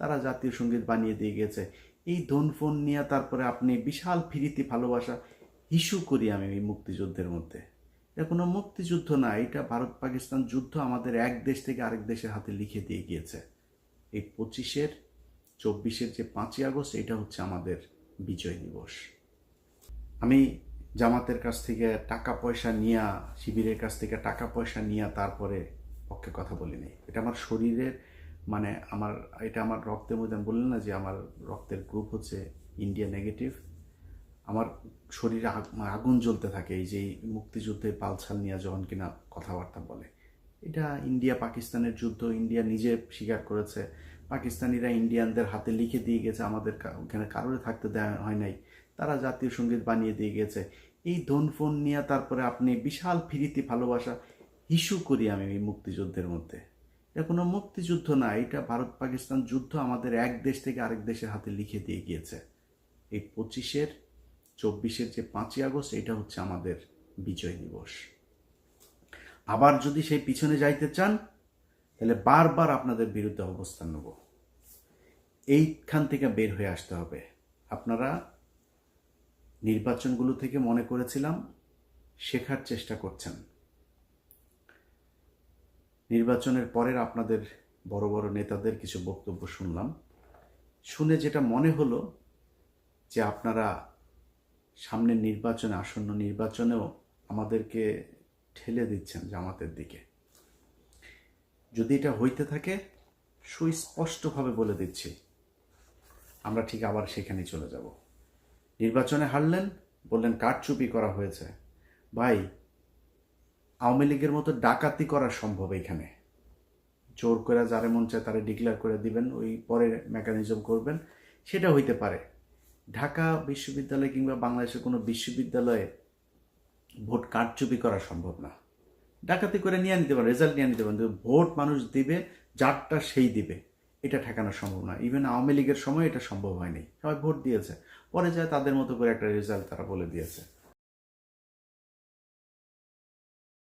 তারা জাতীয় সংগীত বানিয়ে দিয়ে গেছে। এই ধন ফোন নিয়ে তারপরে আপনি বিশাল ফিরিতি ভালোবাসা ইস্যু করি আমি এই মুক্তিযুদ্ধের মধ্যে। এটা কোনো মুক্তিযুদ্ধ না, এটা ভারত পাকিস্তান যুদ্ধ আমাদের এক দেশ থেকে আরেক দেশের হাতে লিখে দিয়ে গিয়েছে। এই পঁচিশের, চব্বিশের যে পাঁচই আগস্ট, এটা হচ্ছে আমাদের বিজয় দিবস। আমি জামাতের কাছ থেকে টাকা পয়সা নিয়া, শিবিরের কাছ থেকে টাকা পয়সা নিয়া তারপরে পক্ষে কথা বলিনি। এটা আমার শরীরের মানে আমার, এটা আমার রক্তের মধ্যে, আমি বললাম না যে আমার রক্তের গ্রুপ হচ্ছে ইন্ডিয়া নেগেটিভ আমার শরীরে মানে আগুন জ্বলতে থাকে, এই যে এই মুক্তিযুদ্ধের পালছাল নিয়ে যখন কিনা কথাবার্তা বলে। এটা ইন্ডিয়া পাকিস্তানের যুদ্ধ ইন্ডিয়া নিজে স্বীকার করেছে। পাকিস্তানিরা ইন্ডিয়ানদের হাতে লিখে দিয়ে গেছে, আমাদের ওখানে কারোর থাকতে দেওয়া হয় নাই। তারা জাতীয় সংগীত বানিয়ে দিয়ে গেছে। এই ধন ফোন নিয়ে তারপরে আপনি বিশাল ফিরিতি ভালোবাসা ইস্যু করি আমি এই মুক্তিযুদ্ধের মধ্যে। এটা কোনো মুক্তিযুদ্ধ না, এটা ভারত পাকিস্তান যুদ্ধ আমাদের এক দেশ থেকে আরেক দেশের হাতে লিখে দিয়ে গিয়েছে। এই পঁচিশের, চব্বিশের যে পাঁচই আগস্ট, এটা হচ্ছে আমাদের বিজয় দিবস। আবার যদি সেই পিছনে যাইতে চান, তাহলে বারবার আপনাদের বিরুদ্ধে অবস্থান নেব। এইখান থেকে বের হয়ে আসতে হবে। আপনারা নির্বাচনগুলো থেকে মনে করেছিলাম, শেখার চেষ্টা করছেন। নির্বাচনের পরের আপনাদের বড় বড় নেতাদের কিছু বক্তব্য শুনলাম। শুনে যেটা মনে হলো যে আপনারা সামনের নির্বাচনে, আসন্ন নির্বাচনেও আমাদেরকে ঠেলে দিচ্ছেন জামাতের দিকে। যদি এটা হইতে থাকে, সুস্পষ্টভাবে বলে দিচ্ছি, আমরা ঠিক আবার সেখানেই চলে যাব। নির্বাচনে হারলেন, বললেন কারচুপি করা হয়েছে। ভাই আওয়ামী লীগের মতো ডাকাতি করা সম্ভব এখানে জোর করে যারে মন চায় তারা ডিক্লেয়ার করে দিবেন, ওই পরে মেকানিজম করবেন, সেটা হইতে পারে। ঢাকা বিশ্ববিদ্যালয় কিংবা বাংলাদেশের কোনো বিশ্ববিদ্যালয়ে ভোট কারচুপি করা সম্ভব না। ডাকাতি করে নিয়ে নিতে পারেন রেজাল্ট নিয়ে নিতে পারেন ভোট মানুষ দিবে, যারটা সেই দিবে, এটা ঠেকানো সম্ভব না। ইভেন আওয়ামী লীগের সময় এটা সম্ভব হয়নি। সবাই ভোট দিয়েছে, পরে যায় তাদের মতো করে একটা রেজাল্ট তারা বলে দিয়েছে।